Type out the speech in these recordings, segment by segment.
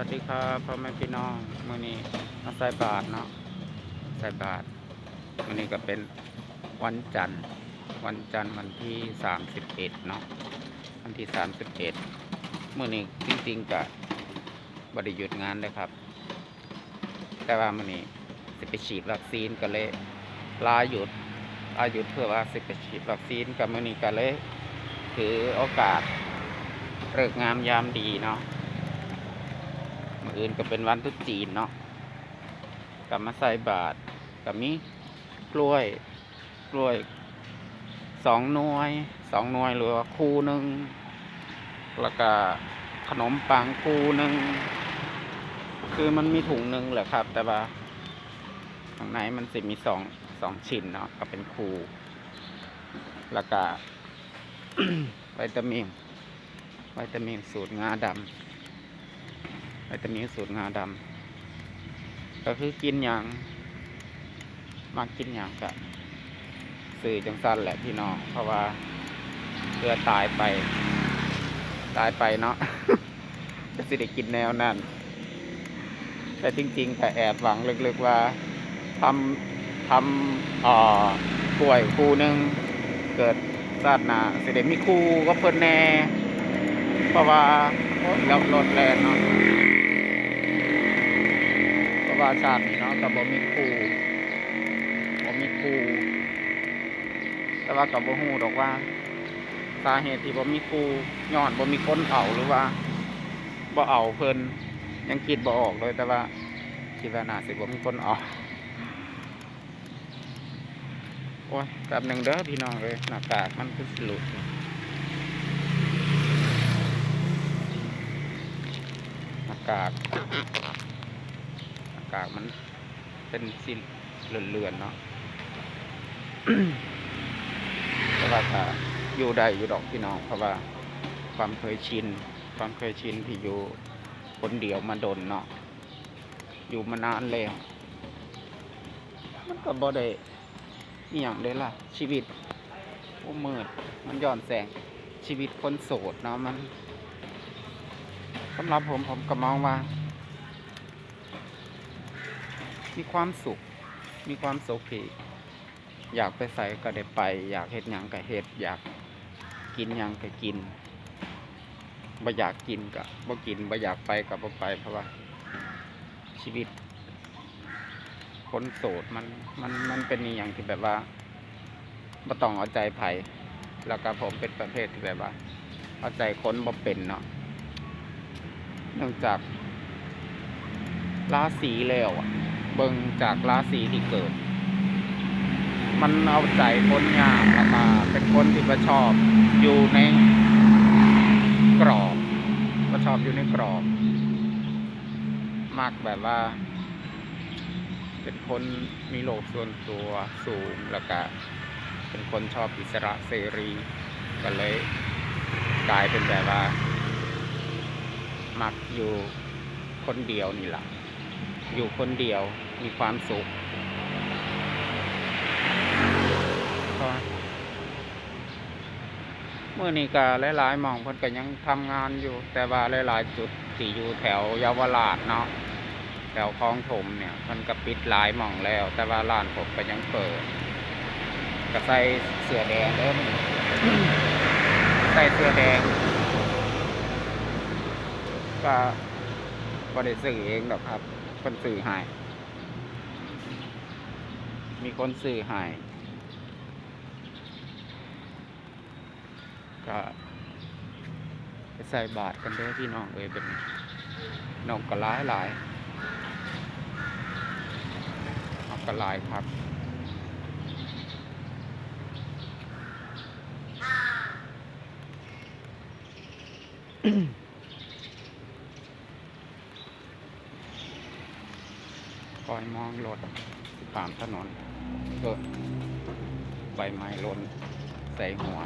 วัสดีครับพ่อแม่พี่น้องมื่อนี้มาใส่บาทเนาะใส่บาทมื่อนี้ก็เป็นวันจันทร์ วันจันทร์วันที่สามสิบเอ็ดเนาะวันที่สามสิบเอ็ดมื่อนี้จริงๆกับบริหยุดงานเลยครับ แต่ว่ามื่อนี้สิไปฉีดวัคซีนก็เลยลาหยุดลาหยุดเพื่อว่าสิไปฉีดวัคซีนกับมื่อนี้ก็เลยถือโอกาสเลิกงามยามดีเนาะ อื่นก็เป็นวันตรุษจีนเนาะกับมาใส่บาทกับมีกล้วยกล้วยสองหน่วยสองหน่วยหรือว่าคู่หนึ่งแล้วก็ขนมปังคู่หนึ่งคือมันมีถุงหนึ่งแหละครับ แต่ว่าข้างในมันสิมีสองสองชิ้นเนาะก็เป็นคู่แล้วก็วิตามินวิตามินสูตรงาดำ ตามินสูตรงาดำก็คือกินอย่างมากกินอย่างกะสื่อจังสั้นแหละพี่น้อง เพราะว่าเพื่อตายไป ตายไปเนาะจะสิได้กินแนวนั้น แต่จริงๆก็แอบหวังลึกๆว่าทำทำอ่อกล้วยคู่หนึ่งเกิดชาติหนาสิได้มีคู่ก็เพิ่นแน่ เพราะว่าแล้วรถแรงเนาะาะว่าชาตินี้เนาะกับบ่มีครูบ่มีครูแต่ว่ากับบ่ฮู้ดอกว่า สาเหตุที่บ่มีครูย้อนบ่มีคนเอาหรือว่าบ่เอาเพิ่นยังคิดบ่ออกเลยแต่ว่าคิดว่าน่าสิบ่มีคนเอาโอ้ยแป๊บหนึ่งเด้อพี่น้องเอ้ยหน้ากากมันคือสิหลุดหน้ากาก อากมันเป็นสิเลื่อนๆเนาะแต่ว่าถ้าอยู่ได้อยู่ดอกพี่น้องเพราะว่าความเคยชิน ความเคยชินที่อยู่คนเดียวมาโดนเนาะอยู่มานานแล้วมันก็บ่ได้อย่างเลยล่ะ ชีวิตโอ้มืดมันย้อนแสงชีวิตคนโสดเนาะมันสำหรับผมผมก็มองว่า มีความสุข มีความสุขที่อยากไปใส่ก็ได้ไป อยากเฮ็ดหยังก็เฮ็ดอยากกินหยังก็กินบ่อยากกินก็บ่กินบ่อยากไปก็บ่ไป เพราะว่า ชีวิตคนโสดมันมันมันเป็นอย่างที่แบบว่าบ่ต้องเอาใจไผแล้วก็ผมเป็นประเภทที่แบบว่า เอาใจคนบ่เป็นเนาะเนื่องจากราศีแล้วอะ เบิ่งจากราศีที่เกิด มันเอาใจคนยากแล้วก็เป็นคนที่ประชอบอยู่ในกรอบประชอบอยู่ในกรอบมักแบบว่า เป็นคนมีโลกส่วนตัวสูงแล้วก็เป็นคนชอบอิสระเสรีก็เลยกลายเป็นแบบว่า มักอยู่คนเดียวนี่แหละอยู่คนเดียว มีความสุขก็เมื่อนี้ก็หลายๆหมองเพิ่นก็ยังทำงานอยู่ แต่ว่าหลายๆจุดที่อยู่แถวเยาวราชเนาะแถวคลองถมเนี่ยเพิ่นก็ปิดหลายหม่องแล้ว แต่ว่าร้านผมก็ยังเปิดก็ใส่เสื้อแดงเด้อมื้อนี้ใส่เสื้อแดง ก็บ่ได้ซื้อเองดอกครับ คนซื้อให้ มีคนซื้อให้ก็ไปใส่บาทกันเด้อพี่น้องเอ้ยเป็นน้องก็หลายหลายน้องก็หลายครับ คอยมองรถตามถนนกิดใบไม้ล่นใส่หัว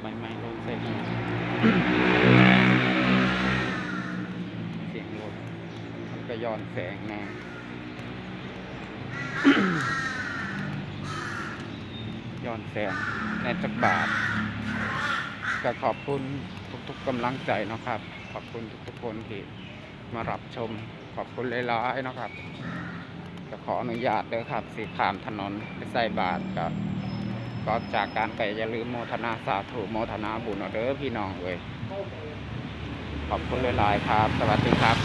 ใบไม้ล่นใส่หัวเสียงรถมันก็ย้อนแสงแน่ย้อนแสงในจักบาทก็ขอบคุณทุกๆกำลังใจนะครับ ขอบคุณทุกๆคนที่ มารับชมขอบคุณหลายๆนะครับจะขออนุญาตเด้อครับสีขามถนนไปใส่บาทก็ก็จากการไปอย่าลืมโมทนาสาธุโมทนาบุญเอเด้อพี่น้องเว้ยขอบคุณหลายๆครับ สวัสดีครับ